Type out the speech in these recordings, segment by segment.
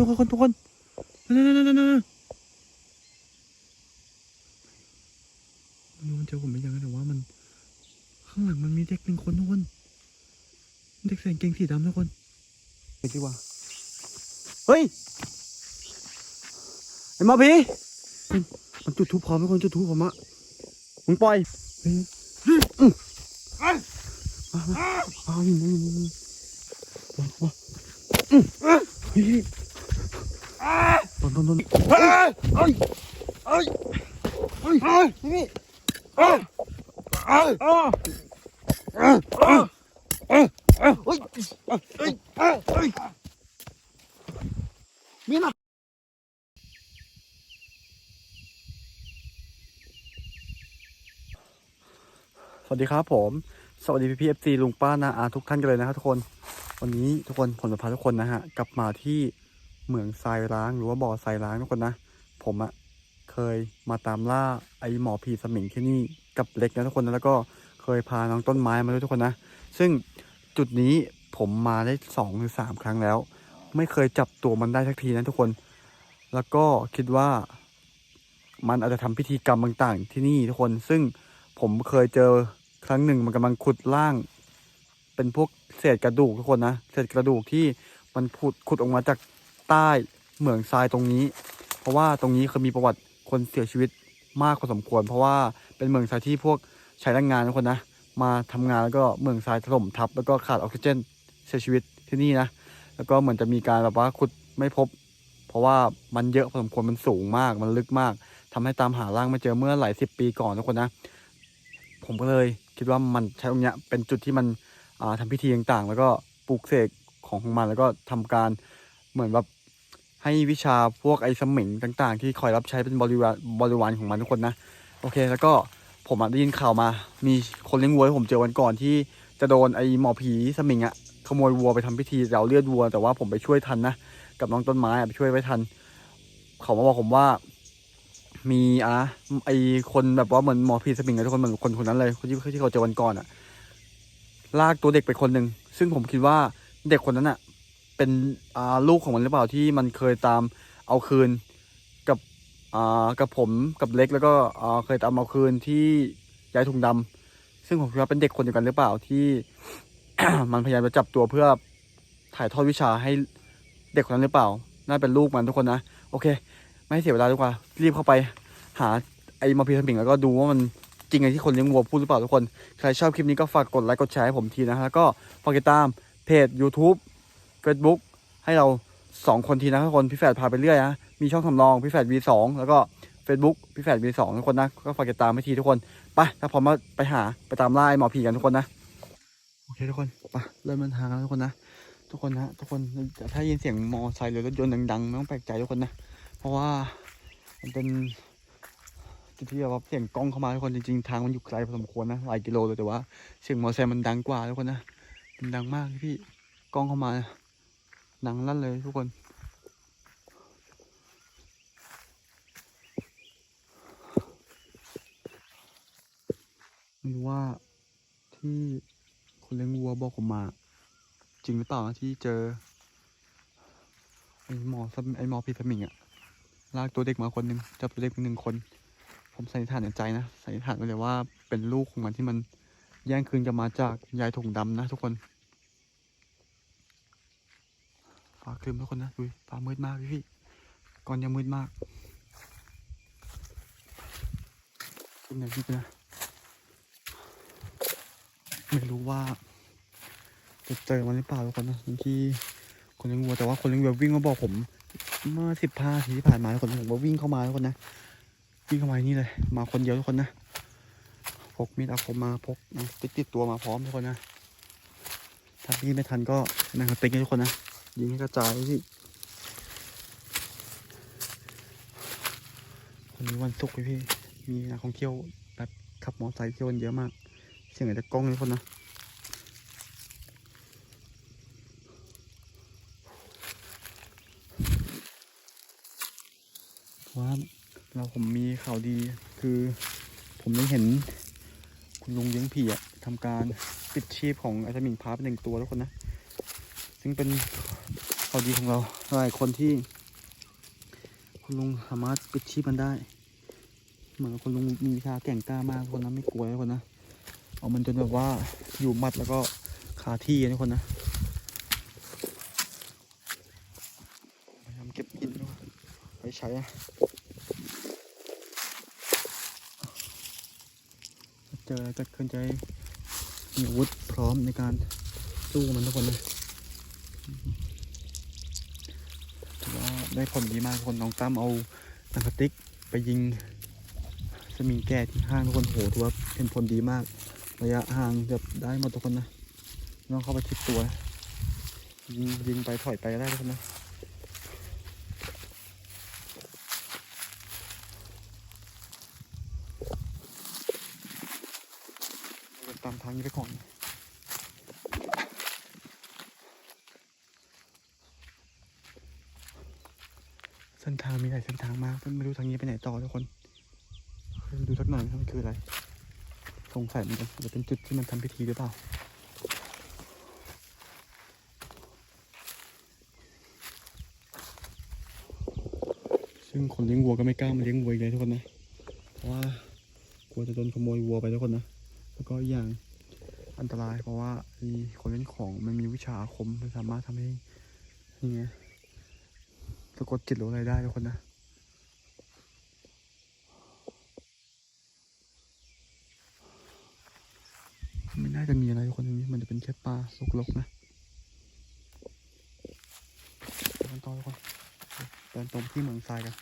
ทุกคนทุกคนนั่นนั่นนั่นนั่นไม่รู้มันเจอผมหรือยังแต่ว่ามัน ข้างหลังมันมีเด็กหนึ่งคนทุกคนเด็กใส่กางเกงสีดำทุกคนไปดีกว่าเฮ้ยไอ้มาพีมันมันจุดทูบพร้อมทุกคนจุดทูบผมอะมึงปล่อยเฮ้ยอืมมามามานี่นี่นี่นี่มามาอืมเฮ้ย โดนโดนโดนเฮ้ยเฮ้ยเฮ้ยเฮ้ยเฮ้ยนี่เฮ้ยเฮ้ยเฮ้ยเฮ้ยเฮ้ยเฮ้ยเฮ้ยเฮ้ยเฮ้ยเฮ้ยมีนะสวัสดีครับผม สวัสดีพี่พีเอฟซีลุงป้านาอาทุกท่านกันเลยนะครับทุกคน วันนี้ทุกคนผมจะพาทุกคนนะฮะ กลับมาที่ เหมืองทรายร้างหรือว่าบ่อทรายร้างทุกคนนะ ผมอะเคยมาตามล่าไอหมอผีสมิงที่นี่กับเล็กนะทุกคนนะแล้วก็เคยพาน้องต้นไม้มาด้วยทุกคนนะ ซึ่งจุดนี้ผมมาได้สองหรือสามครั้งแล้ว ไม่เคยจับตัวมันได้สักทีนะทุกคน แล้วก็คิดว่ามันอาจจะทำพิธีกรรมต่างๆ ที่นี่ทุกคน ซึ่งผมเคยเจอครั้งหนึ่งมันกำลังขุดล่าง เป็นพวกเศษกระดูกทุกคนนะ เศษกระดูกที่มันขุดขุดออกมาจาก ใต้เหมืองทรายตรงนี้ เพราะว่าตรงนี้เคยมีประวัติคนเสียชีวิตมากพอสมควร เพราะว่าเป็นเหมืองทรายที่พวกใช้แรงงานทุกคนนะ มาทำงานแล้วก็เหมืองทรายถล่มทับ แล้วก็ขาดออกซิเจนเสียชีวิตที่นี่นะ แล้วก็เหมือนจะมีการแบบว่าขุดไม่พบ เพราะว่ามันเยอะพอสมควรมันสูงมากมันลึกมากทำให้ตามหาร่างไม่เจอเมื่อหลายสิบปีก่อนทุกคนนะ ผมก็เลยคิดว่ามันใช้ตรงเนี้ยเป็นจุดที่มันอ่าทำพิธีต่างๆ แล้วก็ปลูกเสกของของมันแล้วก็ทำการเหมือนแบบ ให้วิชาพวกไอ้สมิงต่าง ๆ ที่คอยรับใช้เป็นบริวารบริวารของมันทุกคนนะ โอเค แล้วก็ผมได้ยินข่าวมา มีคนเลี้ยงวัวผมเจอวันก่อนที่จะโดนไอ้หมอผีสมิงอะขโมยวัวไปทำพิธีเราเลือดวัว แต่ว่าผมไปช่วยทันนะกับน้องต้นไม้ไปช่วยไว้ทัน เขามาบอกผมว่า มีอะไอคนแบบว่าเหมือนหมอผีสมิงอะทุกคนเหมือนคนคนนั้นเลยคนที่ที่เขาเจอวันก่อนอะลากตัวเด็กไปคนหนึ่งซึ่งผมคิดว่าเด็กคนนั้นอะ เป็นลูกของมันหรือเปล่าที่มันเคยตามเอาคืนกับกับผมกับเล็กแล้วก็เคยตามเอาคืนที่ยายถุงดำซึ่งผมคิดว่าเป็นเด็กคนเดียวกันหรือเปล่าที่มันพยายามจะจับตัวเพื่อถ่ายทอดวิชาให้เด็กคนนั้นหรือเปล่า น่าเป็นลูกมันทุกคนนะ โอเค ไม่ให้เสียเวลาดีกว่า รีบเข้าไปหาไอ้มาพีสมิงแล้วก็ดูว่ามันจริงอย่างที่คนเลี้ยงวัวพูดหรือเปล่าทุกคน ใครชอบคลิปนี้ก็ฝากกดไลค์กดแชร์ให้ผมทีนะแล้วก็ฝากติดตามเพจ YouTube Facebook ให้เราสองคนทีนะทุกคนพี่แฝดพาไปเรื่อยนะมีช่องสำรองพี่แฝด V2 แล้วก็ Facebook พี่แฝด V2 ทุกคนนะก็ฝากติดตามให้ทีทุกคนไปถ้าพร้อมมาไปหาไปตามไล่หมอผีกันทุกคนนะโอเคทุกคนไปเริ่มเดินทางแล้วทุกคนนะทุกคนนะทุกคนถ้ายินเสียงมอไซค์หรือรถยนต์ดังๆไม่ต้องแปลกใจทุกคนนะ เพราะว่ามันเป็นจุดที่แบบว่าเสียงกล้องเข้ามาทุกคนจริงๆทางมันอยู่ไกลพอสมควรนะหลายกิโลเลยแต่ว่า เสียงมอไซค์มันดังกว่าทุกคนนะมันดังมากพี่กล้องเข้ามา ดังลั่นเลยทุกคน ไม่รู้ว่าที่คนเลี้ยงวัวบอกผมมา จริงหรือเปล่าที่เจอ ไอ้หมอไอ้หมอพีสมิงอะลากตัวเด็กมาคนหนึ่งจับตัวเด็กเป็นหนึ่งคน ผมสันนิษฐานในใจนะสันนิษฐานไปเลยว่าเป็นลูกของมันที่มันแย่งคืนกันมาจากยายถุงดำนะทุกคน ฟ้าครึมทุกคนนะดูฟ้ามืดมากพี่พี่ก่อนยังมืดมากขึ้นไหนพี่นะไม่รู้ว่าจะเจอมันหรือเปล่าทุกคนนะที่คนเลี้ยงวัวแต่ว่าคนเลี้ยงวัววิ่งมาบอกผม เมื่อสิบห้าทีที่ผ่านมาทุกคนผมก็วิ่งเข้ามาทุกคนนะวิ่งเข้ามานี่เลย มาคนเดียวทุกคนนะพกมีดอาคมมาพกติดติดตัวมาพร้อมทุกคนนะถ้าพี่ไม่ทันก็นั่งสติ๊กให้ทุกคนนะ ยิงกระจายพี่วันนี้วันศุกร์พี่พี่ มีนักท่องเที่ยวแบบขับมอเตอร์ไซค์เที่ยวกันเยอะมาก เสียงอาจจะกล้องเลยทุกคนนะว่าเราผมมีข่าวดีคือผมได้เห็นคุณลุงเลี้ยงผีอะทำการปิดชีพของไอสมิงพาร์เป็นหนึ่งตัวแล้วคนนะ ซึ่งเป็นาวดีของเราหลายคนที่ คุณลุงสามารถปิดชีพมันได้ เหมือนคุณลุงมีวิชาแก่งกล้ามากคนนะไม่กลัวนะคนนะเอามันจนแบบว่าอยู่มัดแล้วก็คาที่นะคนนะพยายามเก็บหินไปใช้อะเจอจะขึ้นใจมีอาวุธพร้อมในการสู้มันทุกคนนะถือว่า ได้ผลดีมากคนน้องตั้มเอาหนังสติ๊กไปยิงสมิงแก่ที่ห้างทุกคนโหถือว่าเป็นผลดีมาก ระยะห่างเกือบได้หมดทุกคนนะไม่ต้องเข้าไปชิดตัว ยิงยิงไปถอยไปก็ได้ทุกคนนะเดินตามทางนี้ไปก่อน ส้นทางมีหลายเส้นทางมากไม่รู้ทางนี้ไปไหนต่อทุกคนดูสักหน่อยมันคืออะไรสงสัยมันจะเป็นจุดที่มันทำพิธีหรือเปล่าซึ่งคนเลี้ยงวัวก็ไม่กล้ามาเลี้ยงวัวอีกเลยทุกคนนะ เพราะว่ากลัวจะโดนขโมยวัวไปทุกคนนะ แล้วก็อีกอย่างอันตรายเพราะว่าคนเล่นของมันมีวิชาอาคมมันสามารถทำให้ยังไง สะกดจิตหรืออะไรได้ทุกคนนะไม่น่าจะมีอะไรทุกคนตรงนี้มันจะเป็นแค่ป่าลกๆนะเดินต่อทุกคนเดินตรงที่เหมืองทรายกัน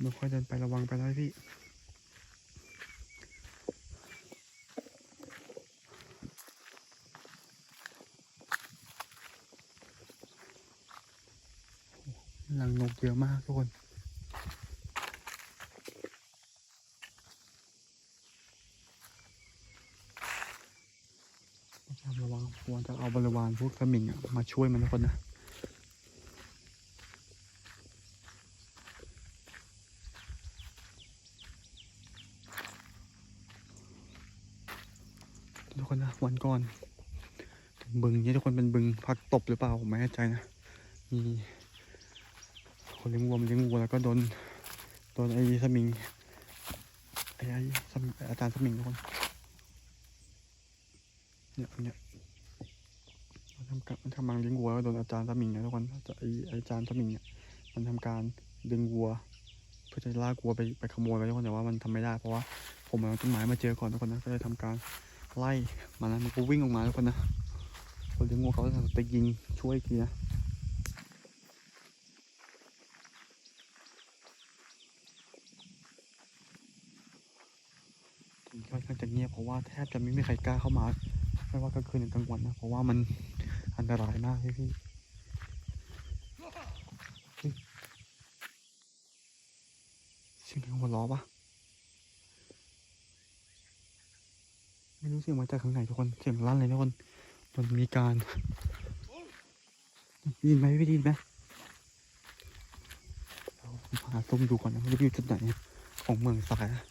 ไม่ค่อยเดินไประวังไปนะพี่หลังนก เยอะมากทุกคน ระวังควรจะเอาบริวารพวกสมิงมาช่วยมันทุกคนนะทุกคนนะวันก่อนถึงบึงนี้ทุกคนเป็นบึงพักตบหรือเปล่าผมไม่แน่ใจนะมี คนเลี้ยงวัวมันเลี้ยงวัวแล้วก็โดนโดนไอ้สมิงไอ้ไอ้สมิงอาจารย์สมิงทุกคนเนี่ยเนี่ยมันทำการมันทำมังเลี้ยงวัวแล้วโดนอาจารย์สมิงนะทุกคนไอไออาจารย์สมิงเนี่ยมันทำการดึงวัว เพื่อจะลากวัวไปไปขโมยไปทุกคนแต่ว่ามันทำไม่ได้เพราะว่าผมเอาต้นไม้มาเจอก่อนทุกคนนะก็เลยทำการไล่มันนะมันก็วิ่งออกมาทุกคนนะคนเลี้ยงวัวเขาจะยิงช่วยกทีนะตรง นี้ค่อนข้างจะเงียบเพราะว่าแทบจะไม่มีใครกล้าเข้ามา ไม่ว่ากลางคืนหรือกลางวันนะ เพราะว่ามันอันตรายมากพี่พี่เสียงหัวล้อปะไม่รู้เสียงมาจากข้างไหนทุกคน เสียงลั่นเลยทุกคน มันมีการยินไหมพี่ได้ยินไหมเราหาส้มดูก่อนนะมันจะอยู่จุดไหนของเมืองสายอะ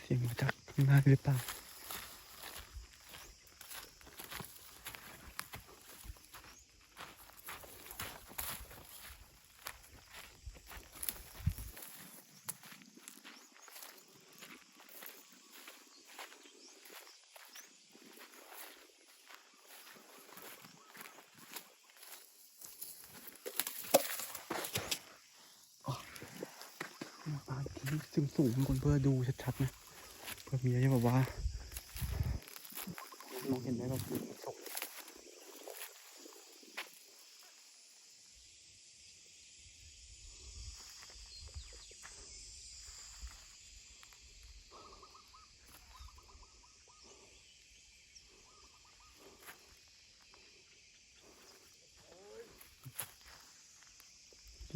เสียงมาจากข้าง หรือเปล่าสูงสูงๆคนเพื่อดูชัดๆนะเพื่อมีอะไรแบบว่ามองเห็นไหมแบบมีศพ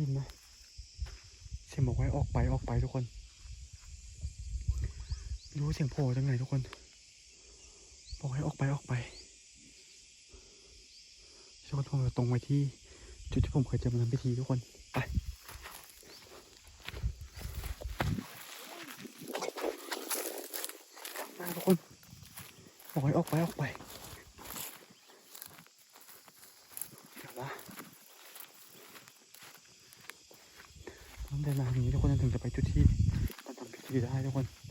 ได้ยินไหมเสียงบอกให้ออกไปออกไปทุกคน รู้เสียงโผล่จากไหนทุกคน บอกให้ออกไปออกไปช่วยกันทวงเราตรงไปที่จุดที่ผมเคยเจอมาทำพิธีทุกคนไปมาทุกคนออกไปออกไปออกไปเดี๋ยววะต้องเดินมาอย่างนี้ทุกคนถึงจะไปจุดที่ มันทำพิธีได้ทุกคน เ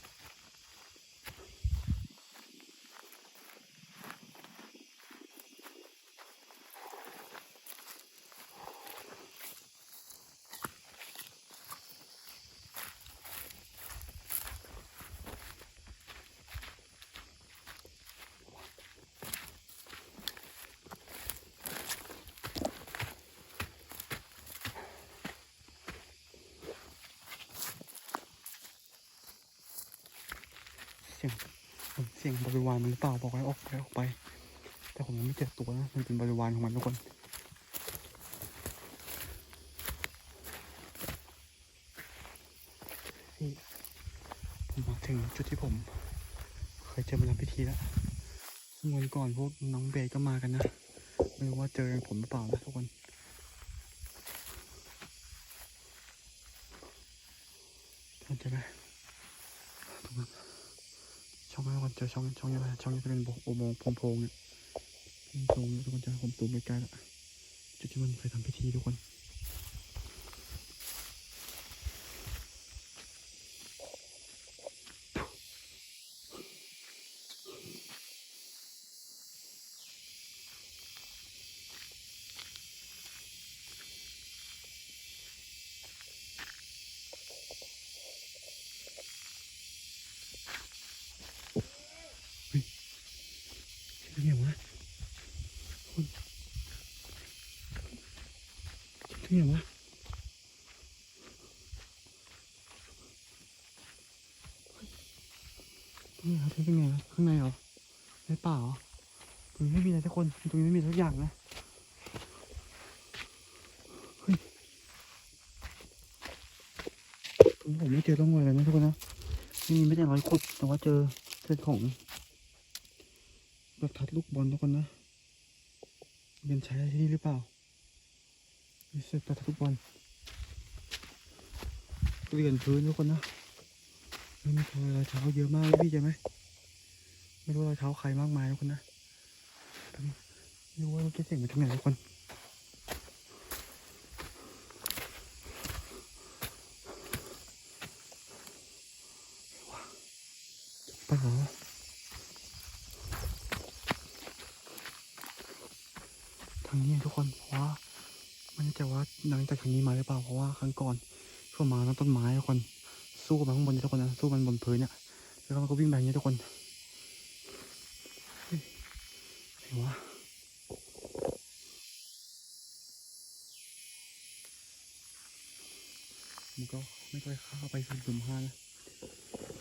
สียงเสียงบริวารมันหรือเปล่าบอกให้ออกไปออกไป แต่ผมยังไม่เจอตัวนะมันเป็นบริวารของมันทุกคนนี่ผมมาถึงจุดที่ผม เคยเจอมาทำพิธีแล้วซึ่งวันก่อนพวกน้องเบย์ก็มากันนะ ไม่รู้ว่าเจอกันผมหรือเปล่านะทุกคนเข้าใจไหมตรงนั้น ช่องนั้นคนเจอช่องช่องนี้นะช่องนี้จะเป็นอุโมงค์โพรงๆเนี่ยตรงนี่ยทุกคนจะผมตูมใกล้ๆแล้วจุดที่มันเคยทำพิธีทุกคนวะคุณ ที่ไหนวะนี่ครับที่เป็นไงวะข้างในเหรอในป่าเหรอตรงนี้ไม่มีอะไรทุกคนตรงนี้ไม่มีทุกอย่างนะเฮ้ยผมไม่เจอร่องรอยเลยนะทุกคนนะนี่ไม่ได้รอยขุดแต่ว่าเจอเศษของประทัดลูกบอลทุกคนนะเป็นใช้ที่นี่หรือเปล่า มีเศษประทัดลูกบอลเกลื่อนพื้นทุกคนนะไม่มีรอยเท้าเยอะมากพี่เจอไหมไม่รู้รอยเท้าใครมากมายทุกคนนะไม่รู้ว่าเมื่อกี้เสียงมาจากไหนทุกคนปเหรอทางนี้ทุกคน ใจว่าหลังจากทางนี้มาหรือเปล่าเพราะว่าครั้งก่อนช่วงมาแล้วต้นไม้ทุกคนสู้กับมันข้างบนทุกคนนะสู้มันบนพื้นเนี่ยแล้วก็มันก็วิ่งไปอย่างนี้ทุกคนเฮ้ยไหนวะมันก็ไม่ค่อยเข้าไปสุ่มสุ่มห้านะ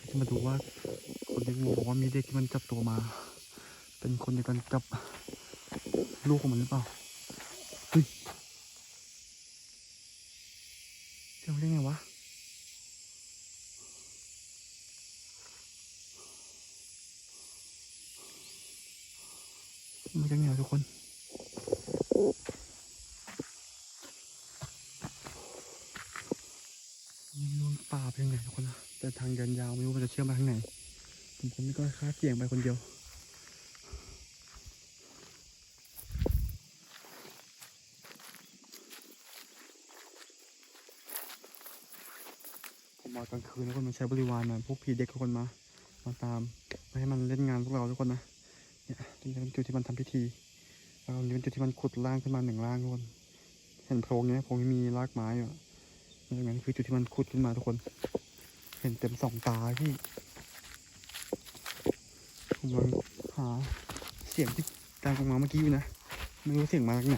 จะมาดูว่าคนเลี้ยงวัวบอกว่ามีเด็กที่มันจับตัวมา เป็นคนเดียวกันกับลูกของมันหรือเปล่าเฮ้ยเสียง ได้ไงวะมาจากไหนวทุกคนม่รู้ว่าป่าเป็นไงทุกคนนะแต่ทางเดินยาวไม่รู้มันจะเชื่อมไปทางไหน ผมคงไม่ก็คาดเสี่ยงไปคนเดียว มากลางคืนแล้วคนมาใช้บริวารนะพวกผีเด็กทุกคนมา มาตามไม่ให้มันเล่นงานพวกเราทุกคนนะเนี่ยตรงนี้เป็นจุดที่มันทำพิธีแล้วตรงนี้เป็นจุดที่มันขุดล่างขึ้นมาหนึ่งล่างทุกคนเห็นโพรงเนี้ยโพรงที่มีรากไม้อยู่ตรงนั้นคือจุดที่มันขุดขึ้นมาทุกคน เห็นเต็มสองตาพี่ผมกำลังหาเสียงที่ดังออกมาเมื่อกี้อยู่นะไม่รู้เสียงมาจากไหน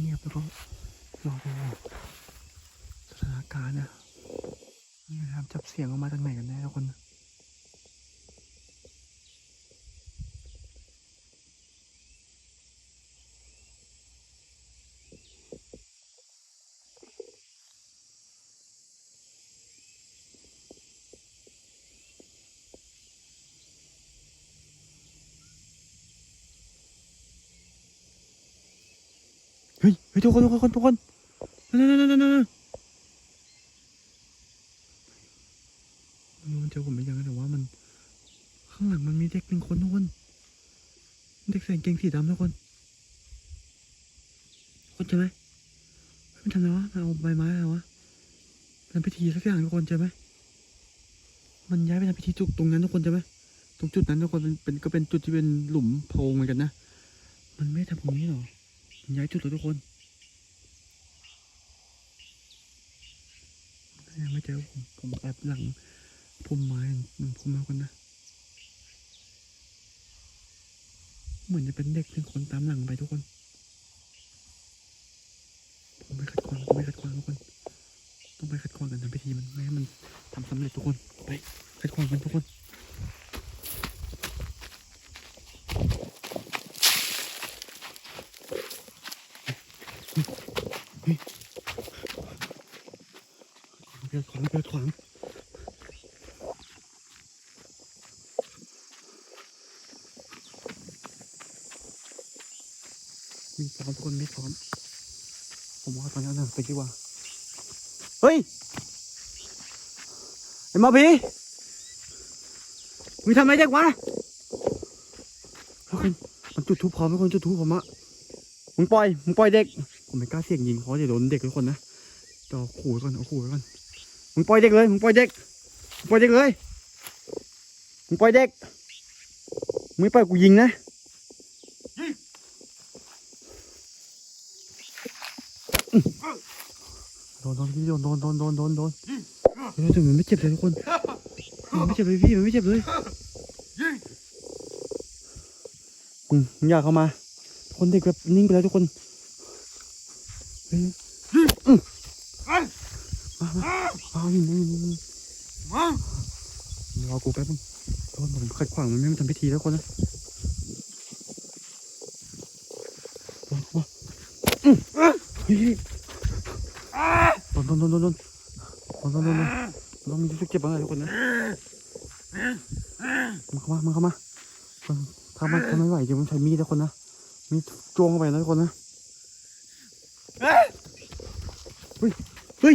เงียบแล้วก็ลอดูสถานการณ์นะนี่นะครับจับเสียงออกมาจากไหนกันแน่ทุกคน ทุกคนทุกคนทุกคนนั่นนั่นนั่นนั่นมันเจอผมหรือยังนะแต่ว่ามัน ข้างหลังมันมีเด็กหนึ่งคนทุกคนเด็กใส่กางเกงสีดำทุกคนคนเจอไหมมันทำอะไรวะมันเอาใบไม้อะไรวะทำพิธีสักอย่างทุกคนเจอไหมมันย้ายไปทำพิธีจุกตรงนั้นทุกคนเจอไหมตรงจุดนั้นทุกคนเป็นก็เป็นจุดที่เป็นหลุมโพรงเหมือนกันนะ มันไม่ทำตรงนี้หรอย้ายจุดแล้วทุกคนยังไม่เจอ ผมแอบหลังพุ่มไม้หนึ่งพุ่มไม้กันนะ เหมือนจะเป็นเด็กทึ่คนตามหลังไปทุกคน ผมไม่ขัดขวางผมไม่ขัดขวางทุกคน ต้องไปขัดขวางกันทำพิธีมันไม่ให้มันทำสำเร็จทุกคน ไปขัดขวางกันทุกคน กิดขวางเกิดขวางมีพร้อมทุกคนมีพร้อม ผมว่าตอนนี้เอาหนังไปดีกว่า เฮ้ย ไอ้มาพีมึงทำอะไรเด็กวะทุกคนมันจุดทูปพร้อมทุกคนจุดทูปผมอะมึงปล่อย มึงปล่อยเด็ก ผมไม่กล้าเสี่ยงยิงเพราะเดี๋ยวโดนเด็กทุกคนนะจะขู่ก่อนเอาขู่ก่อน มึงปล่อยเด็กเลยมึงปล่อยเด็กมึงปล่อยเด็กเลยมึงปล่อยเด็กมึงไม่ปล่อยกูยิงนะโดนโดนพี่โดนโดนโดนโดนโดนโดนเฮ้ยแต่มันไม่เจ็บเลยทุกคนมันไม่เจ็บเลยพี่มันไม่เจ็บเลยมึงอย่าเข้ามาคนเด็กแบบนิ่งไปแล้วทุกคนเฮ้ย มามาเอานี่นี่รอกูแป๊บนึงโดนผมขัดขวางมันไม่มาทำพิธีแล้วคนนะมามาอื้อเฮ้ยโดนโดนโดนโดนโดนโดนโดนโดนมีรู้สึกเจ็บบ้างเลยทุกคนนะมันเข้ามามันเข้ามาคนถ้ามันทำไม่ไหวเดี๋ยวมันใช้มีดแล้วคนนะ มีจ้วงเข้าไปนะทุกคนนะ เฮ้ย เฮ้ย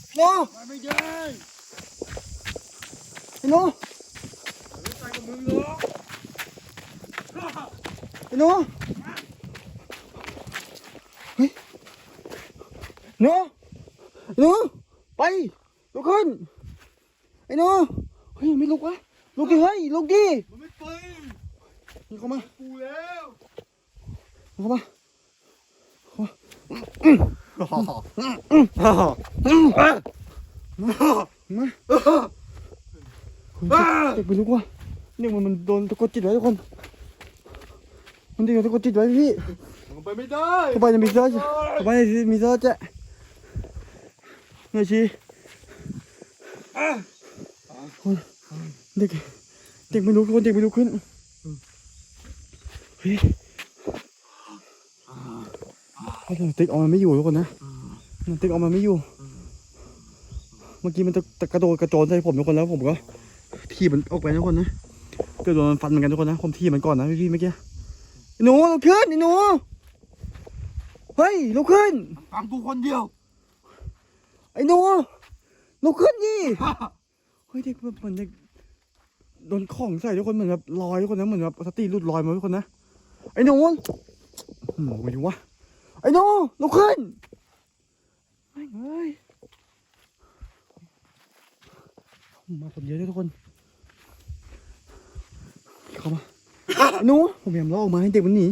นูไม่ได้ไอ้หนูไม่ใส่กับมึงหรอกไอ้หนูเฮ้ยหนูไอ้หนูไปลุกขึ้นไอ้หนูเฮ้ยไม่ลุกวะลุกดิเฮ้ยลุกดิมันไม่ไปมึงเข้ามากูแล้วมึงเข้ามามา เด็กไม่ลุกวะเนี่ยมันมันโดนตะกดจิตไว้ทุกคน มันโดนตะกดจิตไว้พี่มันไปไม่ได้เข้าไปในมิเซอร์เข้าไปในมิเซอร์เจ๊เงยชีคนเด็กเด็กไม่ลุกทุกคนเด็กไม่ลุกขึ้นเฮ้ย เขาจะติ๊กออกมาไม่อยู่ทุกคนนะมันติ๊กออกมาไม่อยู่ เมื่อกี้มันจะกระโดดกระโจนใส่ผมทุกคนแล้วผมก็ทีมันออกไปทุกคนนะเกิดโดนมันฟันเหมือนกันทุกคนนะผมทีมันก่อนนะพี่ๆเมื่อกี้หนูลุกขึ้นหนูเฮ้ยลุกขึ้นฟังกูคนเดียว ไอ้หนูลุกขึ้นดิเฮ้ยเด็กแบบเหมือนเด็กโดนของใส่ทุกคนเหมือนแบบลอยทุกคนนะเหมือนแบบสติหลุดลอยมาทุกคนนะไอ้หนูหืมไม่รู้วะ ไอ้หนูลุกขึ้นไม่งเอ้ยมาคนเดียวด้วยทุกคน เข้ามาหนูผมพยายามล่อออกมาให้เด็กมันหนี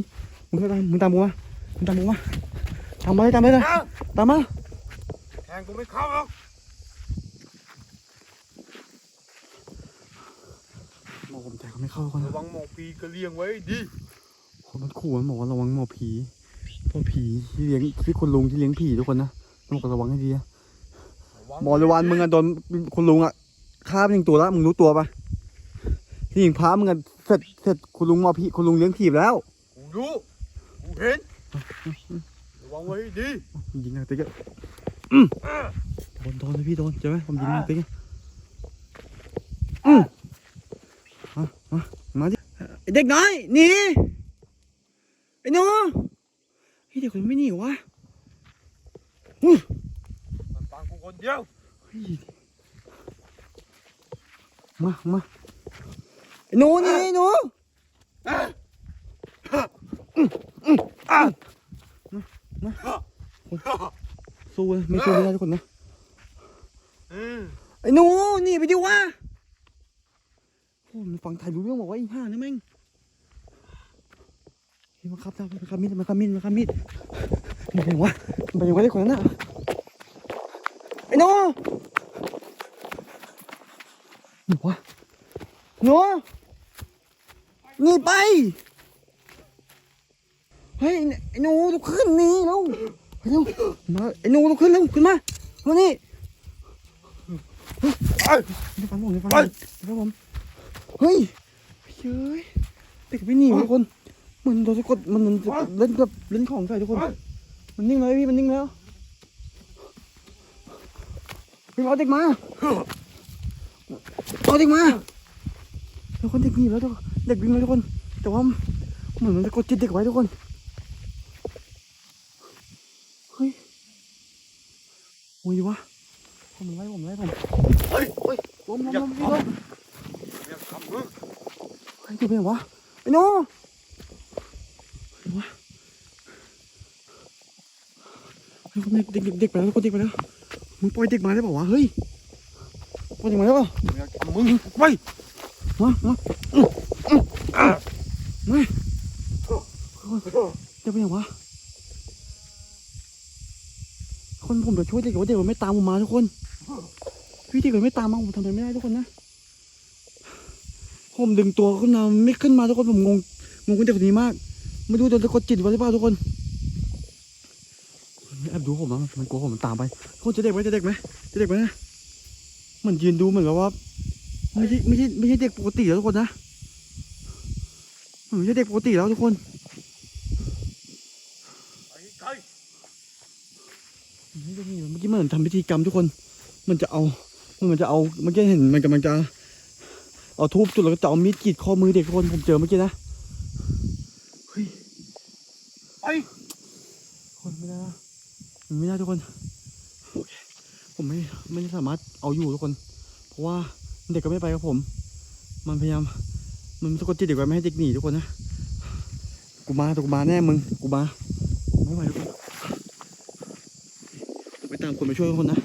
มึงเข้าตามมึงตามกูมามึงตามกูมาตามมาเลยตามมาเลยตามมา แทงกูไม่เข้าหรอกหมอผมใจเขาไม่เข้าทุกคนระวังหมอปีกระเลียงไว้ดีคนมันขู่มันบอกว่าระวังหมอผี หมอผีที่เลี้ยงที่คุณลุงที่เลี้ยงผีทุกคนนะมันบอกระวังให้ดีนะระงบริวารมึงอะโดนคุณลุงอะฆ่าไปหนึ่งตัวแล้วมึงรู้ตัวปะที่หญิงพระมึงอะเสร็จเสร็จคุณลุงหมอผีคุณลุงเลี้ยงผีไปแล้วกูรู้กูเห็นระวังไว้ดียิงนางติ๊กอะอืมโดนโดนเลยพี่โดนใช่ไหมผมยิงนางติ๊กอะอืมมามามาดิไอ้เด็กน้อยหนีไอ้หนูไอ้ เด็กคนนี้ไม่หนีวะอู้มันฟังกูคนเดียวเฮ้ยมามาไอ้หนูหนี่ไอ้หนูสู้เลยไม่สู้ไม่ได้ทุกคนนะอืมไอ้หนูหนี่ไปดิวะโอ้มันฟังไทยรู้เรื่องบอกว่าไอ้ห่านะแม่งเฮ้ย มาครับมาครับมีดมาครับมีดมาครับมีดมันเป็นวะมันเป็นวะไอ้คนนั้นน่ะไอ้หนูหนูวะหนูหนีไปเฮ้ยไอ้หนูลุกขึ้นหนี่แล้วเร็วมาไอ้หนูลุกขึ้นเร็วขึ้นมามานี่ไอ้ไม่ฟังผมไม่ฟังไปผมไม่ฟังผมเฮ้ยเฮ้ยเด็กไม่หนีทุกคน เหมือนโดนสะกดมันเหมือนจะเล่นกับเล่นของใส่ทุกคน มันนิ่งเลยพี่มันนิ่งแล้วพี่เอาเด็กมาเอาเด็กมาทุกคนเด็กหนีแล้วทุกคนเด็กวิ่งแล้วทุกคน แต่ว่าเหมือนมันจะกดจิตเด็กไว้ทุกคนเฮ้ยโอ้ยวะผมไล่ผมไล่ผมเฮ้ยเฮ้ยล้มล้มอย่าล้มทล้มำอย่าทำมึงไอ้ตัวเป็นไงวะไอ้โน่ไอ้วะไอ้คน เด็กเด็กไปแล้วคนเด็กไปแล้วมึงปล่อยเด็กมาได้ป่าวะเฮ้ยปล่อยเด็กมาได้ป่าอย่าทำมึงไปมามาอื้ออืออะมาเด็กเป็นไงวะคนผมจะช่วยเด็กว่าเด็กมันไม่ตามผมมาทุกคนพี่เด็กมันไม่ตามมาผมทำอะไรไม่ได้ทุกคนนะผมดึงตัวขึ้นมาไม่ขึ้นมาทุกคนผมงงงงกับเด็กคนนี้มากไม่รู้โดนสะกดจิตไว้หรือเปล่าทุกคน มนะมันกลัวผมมันตามไปทุกคนจะเด็กไหมจะเด็กไหมจะเด็กไหมนะมันยืนดูเหมือนกับว่าไม่ใช่ไม่ใช่ไม่ใช่เด็กปกติแล้วทุกคนนะมันไม่ใช่เด็กปกติแล้วทุกคนไอ้ไก่มันไม่ใช่นี่เมื่อกี้มันทำพิธีกรรมทุกคน มันจะเอามันจะเอาเมื่อกี้เห็นมันกำลังจะเอาทูบจุดแล้วก็จะเอามีดกรีดคอมือเด็กทุกคนผมเจอเมื่อกี้นะเฮ้ยไปคนไม่ได้นะมัน ไม่ได้ทุกคนผมไม่ไม่สามารถเอาอยู่ทุกคน เพราะว่าเด็กก็ไม่ไปกับผม มันพยายามมันสะกดจิตเด็กไว้ไม่ให้เด็กหนีทุกคนนะกูมาต่กูมาแน่มึงกูมาไม่ไหวทุกคนไปตามคนมาช่วยทุกคนนะ